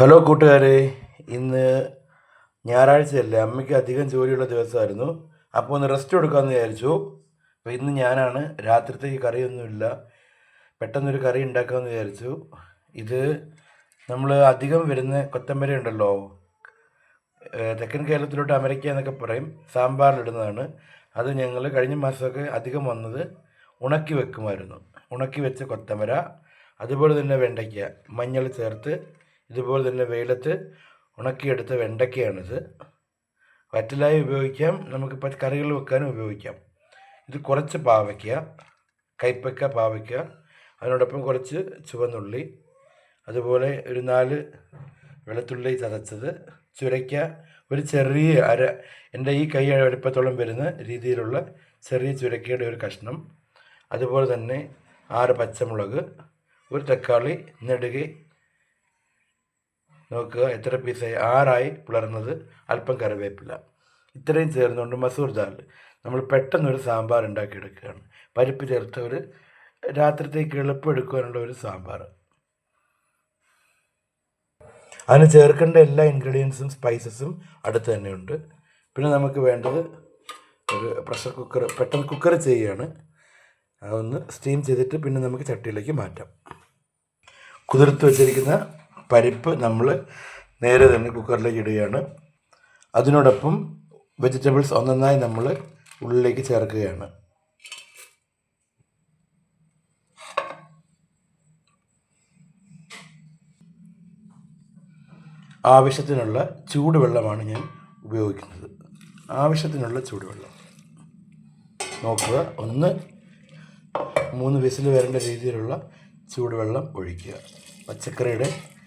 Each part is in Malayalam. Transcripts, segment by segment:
ഹലോ കൂട്ടുകാരെ. ഇന്ന് ഞായറാഴ്ചയല്ലേ. അമ്മയ്ക്ക് അധികം ജോലിയുള്ള ദിവസമായിരുന്നു. അപ്പോൾ ഒന്ന് റെസ്റ്റ് കൊടുക്കാമെന്ന് വിചാരിച്ചു. അപ്പോൾ ഇന്ന് ഞാനാണ്. രാത്രിത്തേക്ക് കറിയൊന്നുമില്ല. പെട്ടെന്നൊരു കറി ഉണ്ടാക്കാമെന്ന് വിചാരിച്ചു. ഇത് നമ്മൾ അധികം വരുന്ന കൊത്തമ്പര ഉണ്ടല്ലോ. തെക്കൻ കേരളത്തിലോട്ട് അമരയ്ക്ക എന്നൊക്കെ പറയും. സാമ്പാറിലിടുന്നതാണ് അത് ഞങ്ങൾ കഴിഞ്ഞ മാസമൊക്കെ അധികം വന്നത് ഉണക്കി വെക്കുമായിരുന്നു. ഉണക്കി വെച്ച കൊത്തമര അതുപോലെ തന്നെ വെണ്ടയ്ക്ക മഞ്ഞൾ ചേർത്ത് ഇതുപോലെ തന്നെ വെയിലത്ത് ഉണക്കിയെടുത്ത വെണ്ടയ്ക്കയാണിത്. വറ്റലായി ഉപയോഗിക്കാം. നമുക്കിപ്പോൾ കറികൾ വെക്കാനും ഉപയോഗിക്കാം. ഇത് കുറച്ച് പാവയ്ക്ക കൈപ്പക്ക പാവയ്ക്ക അതിനോടൊപ്പം കുറച്ച് ചുവന്നുള്ളി അതുപോലെ ഒരു നാല് വെളുത്തുള്ളി ചതച്ചത് ചുരയ്ക്ക ഒരു ചെറിയ അര എന്റെ ഈ കൈ അടുപ്പത്തോളം വരുന്ന രീതിയിലുള്ള ചെറിയ ചുരക്കയുടെ ഒരു കഷ്ണം അതുപോലെ തന്നെ ആറ് പച്ചമുളക് ഒരു തക്കാളി നെടുകെ നോക്കുക എത്ര പീസായി ആറായി പിളർന്നത് അല്പം കറിവേപ്പില. ഇത്രയും ചേർന്നുകൊണ്ട് മസൂർ ദാൽ. നമ്മൾ പെട്ടെന്നൊരു സാമ്പാർ ഉണ്ടാക്കിയെടുക്കുകയാണ്. പരിപ്പ് ചേർത്ത ഒരു രാത്രിത്തേക്ക് എളുപ്പം എടുക്കുവാനുള്ള ഒരു സാമ്പാർ. അതിന് ചേർക്കേണ്ട എല്ലാ ഇൻഗ്രീഡിയൻസും സ്പൈസസും അടുത്ത് തന്നെയുണ്ട്. പിന്നെ നമുക്ക് വേണ്ടത് ഒരു പ്രഷർ കുക്കർ പെട്ടെന്ന് കുക്കർ ചെയ്യുകയാണ് അതൊന്ന് സ്റ്റീം ചെയ്തിട്ട് പിന്നെ നമുക്ക് ചട്ടിയിലേക്ക് മാറ്റാം. കുതിർത്ത് വെച്ചിരിക്കുന്ന പരിപ്പ് നമ്മൾ നേരെ തന്നെ കുക്കറിലേക്ക് ഇടുകയാണ്. അതിനോടൊപ്പം വെജിറ്റബിൾസ് ഒന്നൊന്നായി നമ്മൾ ഉള്ളിലേക്ക് ചേർക്കുകയാണ്. ആവശ്യത്തിനുള്ള ചൂടുവെള്ളമാണ് ഞാൻ ഉപയോഗിക്കുന്നത്. ആവശ്യത്തിനുള്ള ചൂടുവെള്ളം. നോക്കുക. ഒന്ന് മൂന്ന് വിസിൽ വരേണ്ട രീതിയിലുള്ള ചൂടുവെള്ളം ഒഴിക്കുക. പച്ചക്കറിയുടെ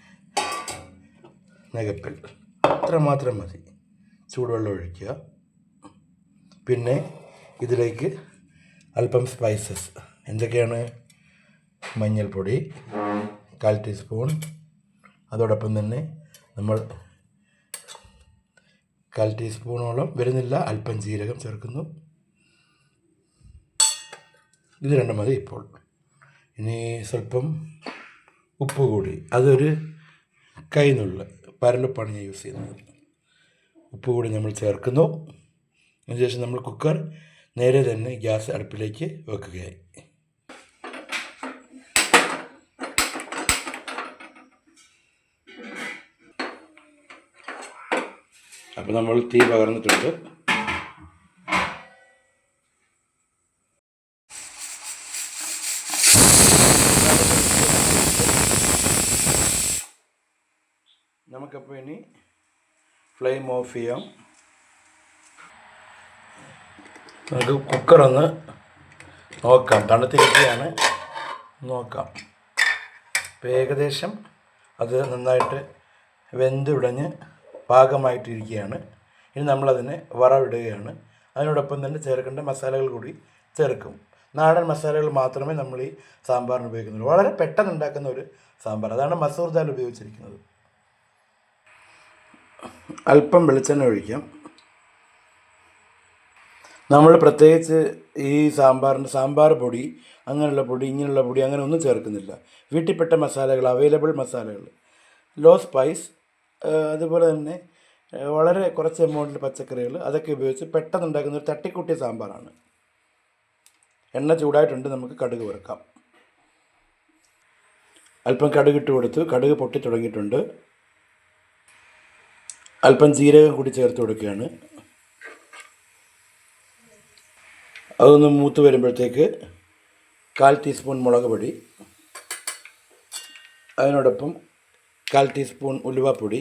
നികപ്പിൽ. അത്ര മാത്രം മതി. ചൂടുവെള്ളം ഒഴിക്കുക. പിന്നെ ഇതിലേക്ക് അല്പം സ്പൈസസ് എന്തൊക്കെയാണ്? മഞ്ഞൾപ്പൊടി കാൽ ടീസ്പൂൺ. അതോടൊപ്പം തന്നെ നമ്മൾ കാൽ ടീസ്പൂണോളം വരുന്നില്ല അല്പം ജീരകം ചേർക്കുന്നു. ഇത് രണ്ടും മതി ഇപ്പോൾ. ഇനി സ്വല്പം ഉപ്പ് കൂടി. അതൊരു കൈന്നുള്ള പരലുപ്പാണ് ഞാൻ യൂസ് ചെയ്യുന്നത്. ഉപ്പ് കൂടി നമ്മൾ ചേർക്കുന്നു. അതിനുശേഷം നമ്മൾ കുക്കർ നേരെ തന്നെ ഗ്യാസ് അടുപ്പിലേക്ക് വെക്കുകയായി. അപ്പോൾ നമ്മൾ തീ പകർന്നിട്ടുണ്ട്. നമുക്കപ്പോൾ ഇനി ഫ്ലെയിം ഓഫ് ചെയ്യാം നമുക്ക് കുക്കറൊന്ന് നോക്കാം തണുത്തിരിക്കുകയാണ് നോക്കാം. അപ്പോൾ ഏകദേശം അത് നന്നായിട്ട് വെന്ത് ഉടഞ്ഞ് പാകമായിട്ടിരിക്കുകയാണ്. ഇനി നമ്മളതിനെ വറവിടുകയാണ്. അതിനോടൊപ്പം തന്നെ ചേർക്കേണ്ട മസാലകൾ കൂടി ചേർക്കും. നാടൻ മസാലകൾ മാത്രമേ നമ്മൾ ഈ സാമ്പാറിന് ഉപയോഗിക്കുന്നുള്ളൂ. വളരെ പെട്ടെന്ന് ഉണ്ടാക്കുന്ന ഒരു സാമ്പാർ. അതാണ് മസൂർ ദാൽ ഉപയോഗിച്ചിരിക്കുന്നത്. അല്പം വെളിച്ചെണ്ണ ഒഴിക്കാം. നമ്മൾ പ്രത്യേകിച്ച് ഈ സാമ്പാറിന്റെ സാമ്പാർ പൊടി അങ്ങനെയുള്ള പൊടി ഇങ്ങനെയുള്ള പൊടി അങ്ങനെ ഒന്നും ചേർക്കുന്നില്ല. വീട്ടിൽപ്പെട്ട മസാലകൾ അവൈലബിൾ മസാലകൾ. ലോ സ്പൈസ് അതുപോലെ തന്നെ വളരെ കുറച്ച് എമൗണ്ടിൽ പച്ചക്കറികൾ അതൊക്കെ ഉപയോഗിച്ച് പെട്ടെന്ന് ഉണ്ടാക്കുന്ന ഒരു തട്ടിക്കൂട്ടിയ സാമ്പാറാണ്. എണ്ണ ചൂടായിട്ടുണ്ട് നമുക്ക് കടുക് വറുക്കാം. അല്പം കടുക് ഇട്ട് കൊടുത്തു. കടുക് പൊട്ടി തുടങ്ങിയിട്ടുണ്ട്. അല്പം ജീരകം കൂടി ചേർത്ത് കൊടുക്കുകയാണ്. അതൊന്ന് മൂത്ത് വരുമ്പോഴത്തേക്ക് കാൽ ടീസ്പൂൺ മുളക് പൊടി അതിനോടൊപ്പം കാൽ ടീസ്പൂൺ ഉലുവപ്പൊടി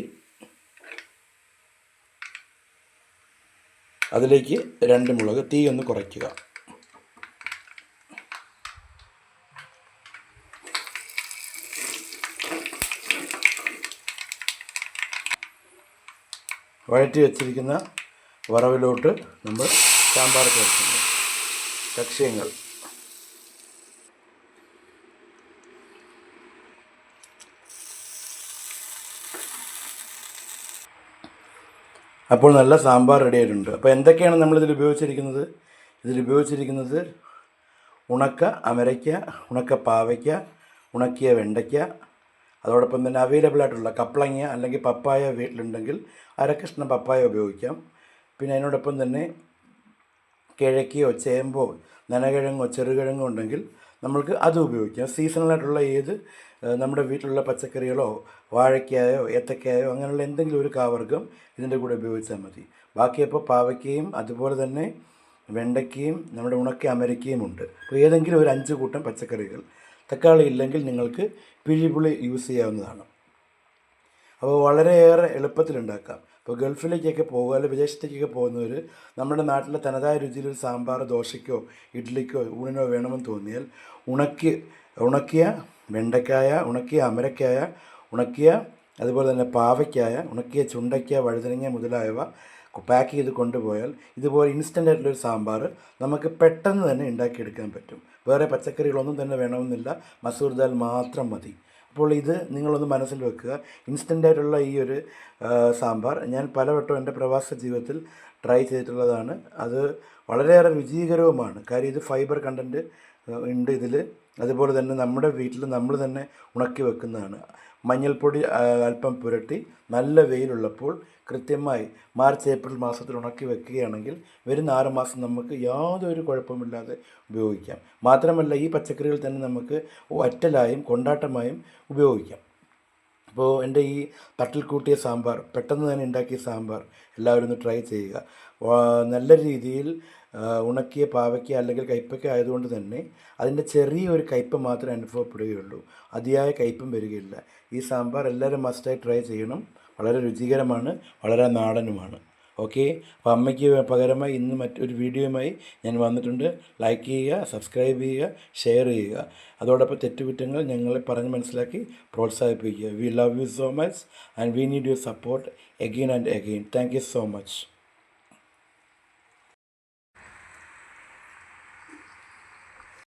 അതിലേക്ക് രണ്ട് മുളക് തീ ഒന്ന് കുറയ്ക്കുക. വഴറ്റി വെച്ചിരിക്കുന്ന വറവിലോട്ട് നമ്മൾ സാമ്പാർ ചേർക്കുന്നു. കക്ഷ്യങ്ങൾ അപ്പോൾ നല്ല സാമ്പാർ റെഡി ആയിട്ടുണ്ട്. അപ്പോൾ എന്തൊക്കെയാണ് നമ്മളിതിൽ ഉപയോഗിച്ചിരിക്കുന്നത്? ഇതിൽ ഉപയോഗിച്ചിരിക്കുന്നത് ഉണക്ക അമരയ്ക്ക ഉണക്ക പാവയ്ക്ക ഉണക്കിയ വെണ്ടയ്ക്ക അതോടൊപ്പം തന്നെ അവൈലബിൾ ആയിട്ടുള്ള കപ്ലങ്ങ അല്ലെങ്കിൽ പപ്പായ വീട്ടിലുണ്ടെങ്കിൽ അരക്കഷ്ണം പപ്പായ ഉപയോഗിക്കാം. പിന്നെ അതിനോടൊപ്പം തന്നെ കിഴക്കിയോ ചേമ്പോ നനകിഴങ്ങോ ചെറുകിഴങ്ങോ ഉണ്ടെങ്കിൽ നമ്മൾക്ക് അത് ഉപയോഗിക്കാം. സീസണലായിട്ടുള്ള ഏത് നമ്മുടെ വീട്ടിലുള്ള പച്ചക്കറികളോ വാഴയ്ക്കായോ ഏത്തക്കായോ അങ്ങനെയുള്ള എന്തെങ്കിലും ഒരു കാവർഗം ഇതിന്റെ കൂടെ ഉപയോഗിച്ചാൽ മതി. ബാക്കിയപ്പോൾ പാവയ്ക്കയും അതുപോലെ തന്നെ വെണ്ടയ്ക്കയും നമ്മുടെ ഉണക്കി അമരയ്ക്കയും ഉണ്ട്. അപ്പോൾ ഏതെങ്കിലും ഒരു അഞ്ച് കൂട്ടം പച്ചക്കറികൾ തക്കാളി ഇല്ലെങ്കിൽ നിങ്ങൾക്ക് പിഴിപുളി യൂസ് ചെയ്യാവുന്നതാണ്. അപ്പോൾ വളരെയേറെ എളുപ്പത്തിലുണ്ടാക്കാം. ഇപ്പോൾ ഗൾഫിലേക്കൊക്കെ പോകുക അല്ലെങ്കിൽ വിദേശത്തേക്കൊക്കെ പോകുന്നവർ നമ്മുടെ നാട്ടിലെ തനതായ രുചിയിൽ ഒരു സാമ്പാർ ദോശയ്ക്കോ ഇഡ്ഡലിക്കോ ഊണിനോ വേണമെന്ന് തോന്നിയാൽ ഉണക്കി ഉണക്കിയ വെണ്ടയ്ക്കായ ഉണക്കിയ അമരക്കായ ഉണക്കിയ അതുപോലെ തന്നെ പാവയ്ക്കായ ഉണക്കിയ ചുണ്ടയ്ക്ക വഴുതനങ്ങ മുതലായവ പാക്ക് ചെയ്ത് കൊണ്ടുപോയാൽ ഇതുപോലെ ഇൻസ്റ്റന്റ് ആയിട്ടുള്ളൊരു സാമ്പാർ നമുക്ക് പെട്ടെന്ന് തന്നെ ഉണ്ടാക്കിയെടുക്കാൻ പറ്റും. വേറെ പച്ചക്കറികളൊന്നും തന്നെ വേണമെന്നില്ല. മസൂർ ദാൽ മാത്രം മതി. അപ്പോൾ ഇത് നിങ്ങളൊന്ന് മനസ്സിൽ വെക്കുക. ഇൻസ്റ്റന്റായിട്ടുള്ള ഈ ഒരു സാമ്പാർ ഞാൻ പലവട്ടം എന്റെ പ്രവാസ ജീവിതത്തിൽ ട്രൈ ചെയ്തിട്ടുള്ളതാണ്. അത് വളരെയേറെ രുചികരവുമാണ്. കാര്യം ഇത് ഫൈബർ കണ്ടന്റ് ഉണ്ട് ഇതിൽ അതുപോലെ തന്നെ നമ്മുടെ വീട്ടിൽ നമ്മൾ തന്നെ ഉണക്കി വെക്കുന്നതാണ്. മഞ്ഞൾപ്പൊടി അല്പം പുരട്ടി നല്ല വെയിലുള്ളപ്പോൾ കൃത്യമായി മാർച്ച് ഏപ്രിൽ മാസത്തിൽ ഉണക്കി വെക്കുകയാണെങ്കിൽ വരുന്ന ആറ് മാസം നമുക്ക് യാതൊരു കുഴപ്പമില്ലാതെ ഉപയോഗിക്കാം. മാത്രമല്ല ഈ പച്ചക്കറികൾ തന്നെ നമുക്ക് വറ്റലായും കൊണ്ടാട്ടമായും ഉപയോഗിക്കാം. അപ്പോൾ എന്റെ ഈ തട്ടിൽ കൂട്ടിയ സാമ്പാർ പെട്ടെന്ന് തന്നെ ഉണ്ടാക്കിയ സാമ്പാർ എല്ലാവരും ഒന്ന് ട്രൈ ചെയ്യുക. നല്ല രീതിയിൽ ഉണക്കിയ പാവയ്ക്ക അല്ലെങ്കിൽ കയ്പ്പയ്ക്ക ആയതുകൊണ്ട് തന്നെ അതിന്റെ ചെറിയൊരു കയ്പ്പ് മാത്രമേ അനുഭവപ്പെടുകയുള്ളൂ. അതിയായ കയ്പ്പും വരികയില്ല. ഈ സാമ്പാർ എല്ലാവരും മസ്റ്റായി ട്രൈ ചെയ്യണം. വളരെ രുചികരമാണ് വളരെ നാടനുമാണ്. ഓക്കെ അപ്പോൾ അമ്മയ്ക്ക് പകരമായി ഇന്ന് മറ്റൊരു വീഡിയോയുമായി ഞാൻ വന്നിട്ടുണ്ട്. ലൈക്ക് ചെയ്യുക സബ്സ്ക്രൈബ് ചെയ്യുക ഷെയർ ചെയ്യുക. അതോടൊപ്പം തെറ്റുകുറ്റങ്ങൾ ഞങ്ങളെ പറഞ്ഞ് മനസ്സിലാക്കി പ്രോത്സാഹിപ്പിക്കുക. We love you so much and we need your support again and again thank you so much